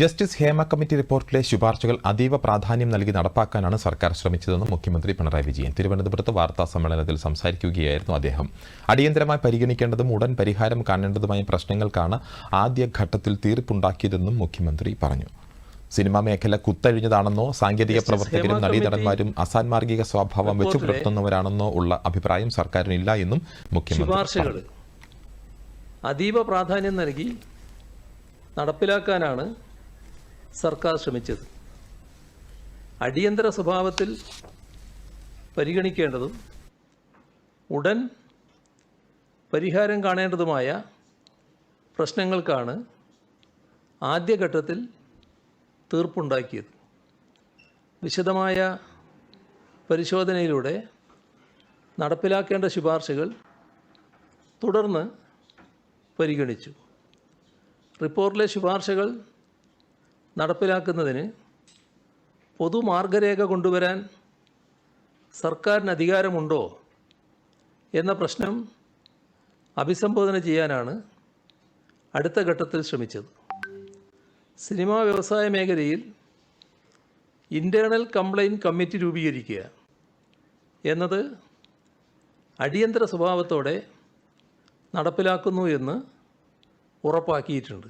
Justice Hema committee റിപ്പോർട്ടിലെ ശുപാർശകൾ അതീവ പ്രാധാന്യം നൽകി നടപ്പാക്കാനാണ് സർക്കാർ ശ്രമിച്ചതെന്ന് മുഖ്യമന്ത്രി പിണറായി വിജയൻ തിരുവനന്തപുരത്ത് വാർത്താ സമ്മേളനത്തിൽ സംസാരിക്കുകയായിരുന്നു അദ്ദേഹം അടിയന്തരമായി പരിഗണിക്കേണ്ടതും ഉടൻ പരിഹാരം കാണേണ്ടതുമായ പ്രശ്നങ്ങൾക്കാണ് ആദ്യഘട്ടത്തിൽ തീർപ്പുണ്ടാക്കിയതെന്നും മുഖ്യമന്ത്രി പറഞ്ഞു സിനിമാ മേഖല കുത്തഴിഞ്ഞതാണെന്നോ സാങ്കേതിക പ്രവർത്തകരും നടീനടന്മാരും അസാൻമാർഗിക സ്വഭാവം വെച്ചു പുലർത്തുന്നവരാണെന്നോ ഉള്ള അഭിപ്രായം സർക്കാരിനില്ല എന്നും മുഖ്യമന്ത്രി. അതീവ പ്രാധാന്യം നൽകി നടപ്പിലാക്കാനാണ് സർക്കാർ ശ്രമിച്ചത്. അടിയന്തര സ്വഭാവത്തിൽ പരിഗണിക്കേണ്ടതും ഉടൻ പരിഹാരം കാണേണ്ടതുമായ പ്രശ്നങ്ങൾക്കാണ് ആദ്യഘട്ടത്തിൽ തീർപ്പുണ്ടാക്കിയത്. വിശദമായ പരിശോധനയിലൂടെ നടപ്പിലാക്കേണ്ട ശുപാർശകൾ തുടർന്ന് പരിഗണിച്ചു. റിപ്പോർട്ടിലെ ശുപാർശകൾ നടപ്പിലാക്കുന്നതിന് പൊതുമാർഗരേഖ കൊണ്ടുവരാൻ സർക്കാരിന് അധികാരമുണ്ടോ എന്ന പ്രശ്നം അഭിസംബോധന ചെയ്യാനാണ് അടുത്ത ഘട്ടത്തിൽ ശ്രമിച്ചത്. സിനിമാ വ്യവസായ മേഖലയിൽ ഇന്റേണൽ കംപ്ലൈന്റ് കമ്മിറ്റി രൂപീകരിക്കുക എന്നത് അടിയന്തര സ്വഭാവത്തോടെ നടപ്പിലാക്കുന്നു എന്ന് ഉറപ്പാക്കിയിട്ടുണ്ട്.